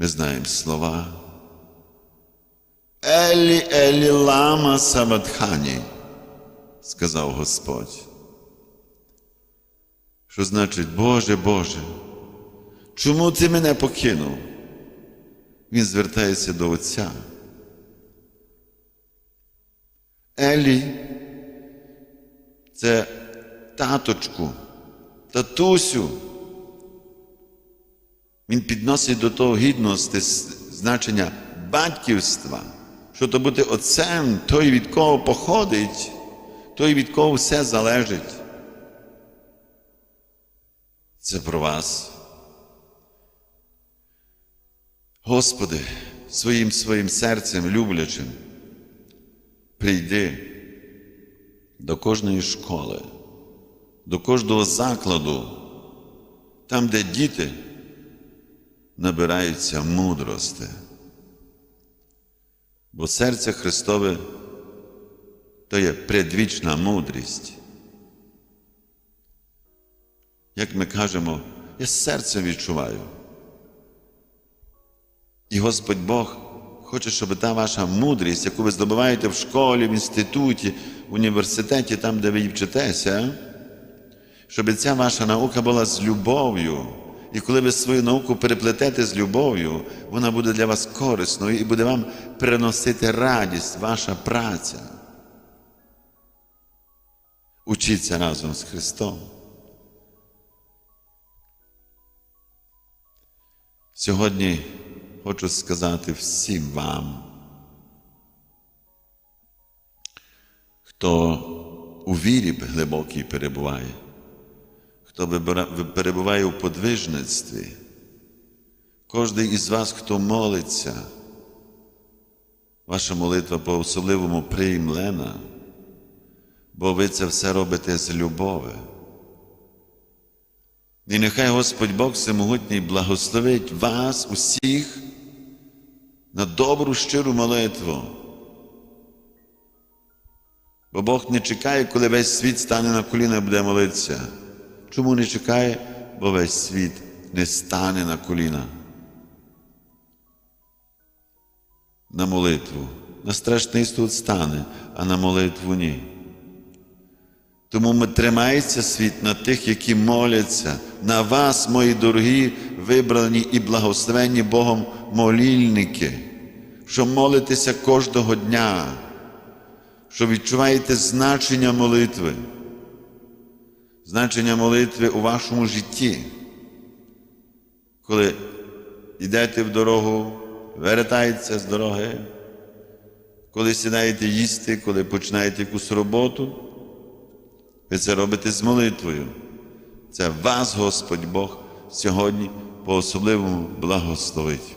Ми знаємо слова. Елі Елі лама сабатхані, сказав Господь. Що значить, Боже, Боже, чому ти мене покинув? Він звертається до Отця. Елі це таточку, татусю. Він підносить до того гідності значення батьківства, що то бути отцем, той, від кого походить, той, від кого все залежить. Це про вас. Господи, своїм своїм серцем люблячим, прийди до кожної школи, до кожного закладу, там, де діти набираються мудрости. Бо серце Христове то є предвічна мудрість. Як ми кажемо, я серцем відчуваю. І Господь Бог хоче, щоб та ваша мудрість, яку ви здобуваєте в школі, в інституті, в університеті, там, де ви вчитеся, щоб ця ваша наука була з любов'ю. І коли ви свою науку переплетете з любов'ю, вона буде для вас корисною і буде вам приносити радість, ваша праця. Учіться разом з Христом. Сьогодні хочу сказати всім вам, хто у вірі глибокій перебуває, хто перебуває у подвижництві, кожен із вас, хто молиться, ваша молитва по особливому приймлена, бо ви це все робите з любови. І нехай Господь Бог Всемогутній благословить вас усіх на добру щиру молитву. Бо Бог не чекає, коли весь світ стане на коліна і буде молитися. Чому не чекає? Бо весь світ не стане на коліна. На молитву. На страшний суд стане, а на молитву ні. Тому тримається світ на тих, які моляться, на вас, мої дорогі, вибрані і благословенні Богом молільники, що молитеся кожного дня, що відчуваєте значення молитви, значення молитви у вашому житті. Коли йдете в дорогу, вертаєтеся з дороги, коли сідаєте їсти, коли починаєте якусь роботу. Ви це робите з молитвою. Це вас, Господь Бог, сьогодні по-особливому благословить.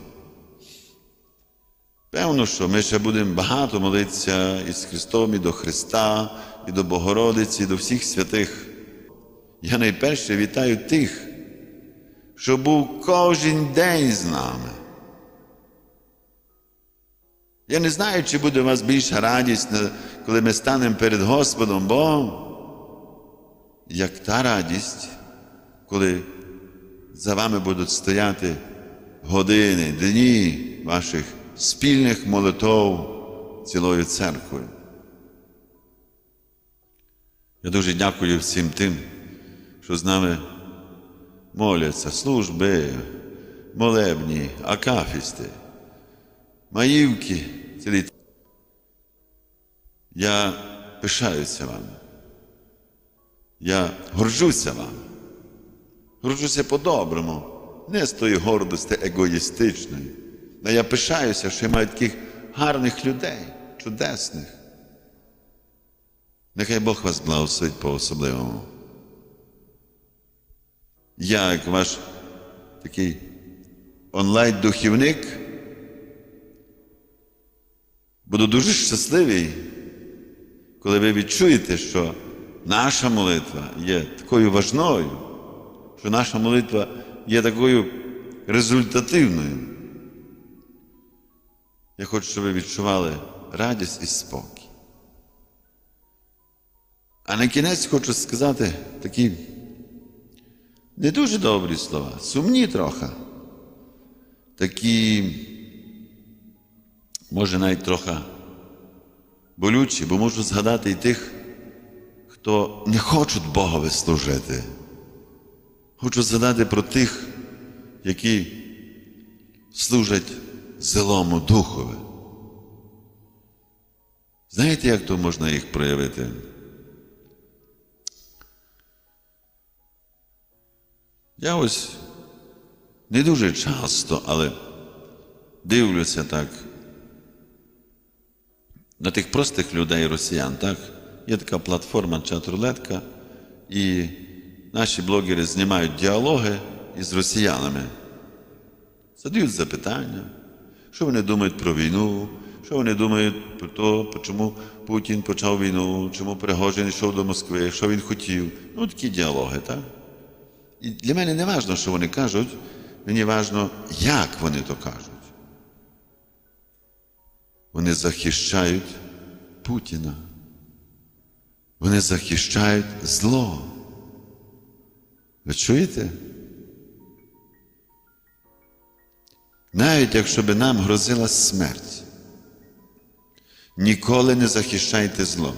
Певно, що ми ще будемо багато молитися із Христом, і до Христа, і до Богородиці, і до всіх святих. Я найперше вітаю тих, що був кожен день з нами. Я не знаю, чи буде у вас більша радість, коли ми станемо перед Господом Богом як та радість, коли за вами будуть стояти години, дні ваших спільних молитов цілою церквою. Я дуже дякую всім тим, що з нами моляться служби, молебні, акафісти, маївки. Цілі. Я пишаюся вами. Я горжуся вам. Горжуся по-доброму, не з тої гордості егоїстичної. Але я пишаюся, що я маю таких гарних людей, чудесних. Нехай Бог вас благословить по-особливому. Я, як ваш такий онлайн-духівник, буду дуже щасливий, коли ви відчуєте, що наша молитва є такою важною, що наша молитва є такою результативною. Я хочу, щоб ви відчували радість і спокій. А на кінець хочу сказати такі не дуже добрі слова, сумні трохи. такі, може, навіть трохи болючі, бо можу згадати і тих, хто не хочуть Богові служити. Хочу згадати про тих, які служать злому духові. Знаєте, як то можна їх проявити? Я ось не дуже часто, але дивлюся так на тих простих людей росіян, так? Є така платформа чат-рулетка, і наші блогери знімають діалоги із росіянами, задають запитання, що вони думають про війну, що вони думають про те, чому Путін почав війну, чому Пригожин йшов до Москви, що він хотів. Ну, такі діалоги, так? І для мене не важливо, що вони кажуть, мені важливо, як вони то кажуть. Вони захищають Путіна. Вони захищають зло. Ви чуєте? Навіть якщо би нам грозила смерть, ніколи не захищайте зло.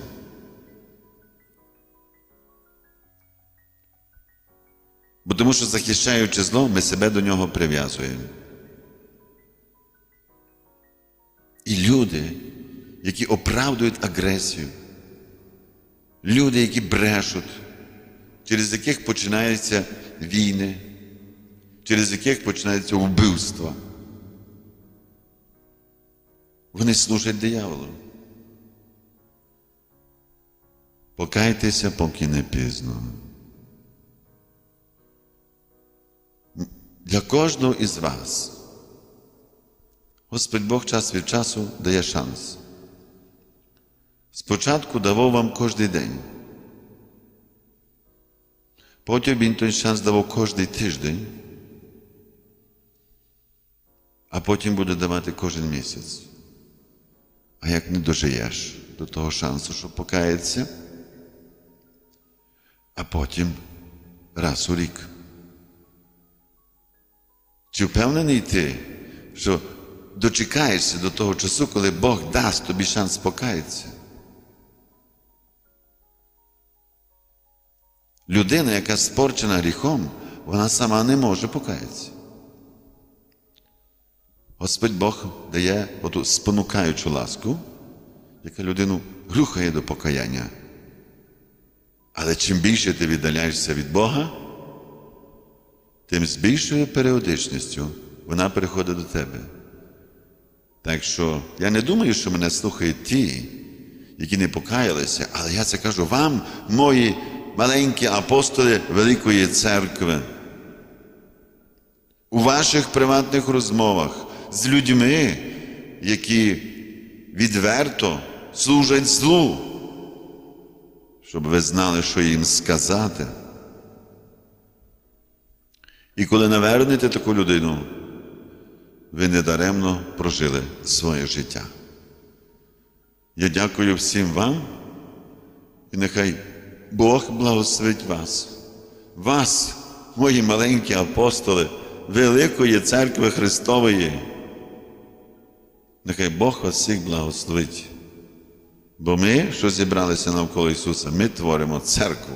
Що захищаючи зло, ми себе до нього прив'язуємо. І люди, які оправдують агресію, люди, які брешуть, через яких починаються війни, через яких починаються вбивства, вони служать дияволу. Покайтеся, поки не пізно. Для кожного із вас Господь Бог час від часу дає шанс. Спочатку давав вам кожен день. Потім він той шанс давав кожен тиждень, а потім буде давати кожен місяць. А як не дожиєш до того шансу, щоб покаятися, а потім раз у рік. Чи впевнений ти, що дочекаєшся до того часу, коли Бог дасть тобі шанс покаятися? Людина, яка спорчена гріхом, вона сама не може покаятися. Господь Бог дає оту спонукаючу ласку, яка людину рухає до покаяння. Але чим більше ти віддаляєшся від Бога, тим з більшою періодичністю вона приходить до тебе. Так що я не думаю, що мене слухають ті, які не покаялися, але я це кажу вам, мої маленькі апостоли Великої Церкви. У ваших приватних розмовах з людьми, які відверто служать злу, щоб ви знали, що їм сказати. І коли навернете таку людину, ви недаремно прожили своє життя. Я дякую всім вам, і нехай Бог благословить вас, вас, мої маленькі апостоли, Великої Церкви Христової. Нехай Бог вас всіх благословить. Бо ми, що зібралися навколо Ісуса, ми творимо церкву.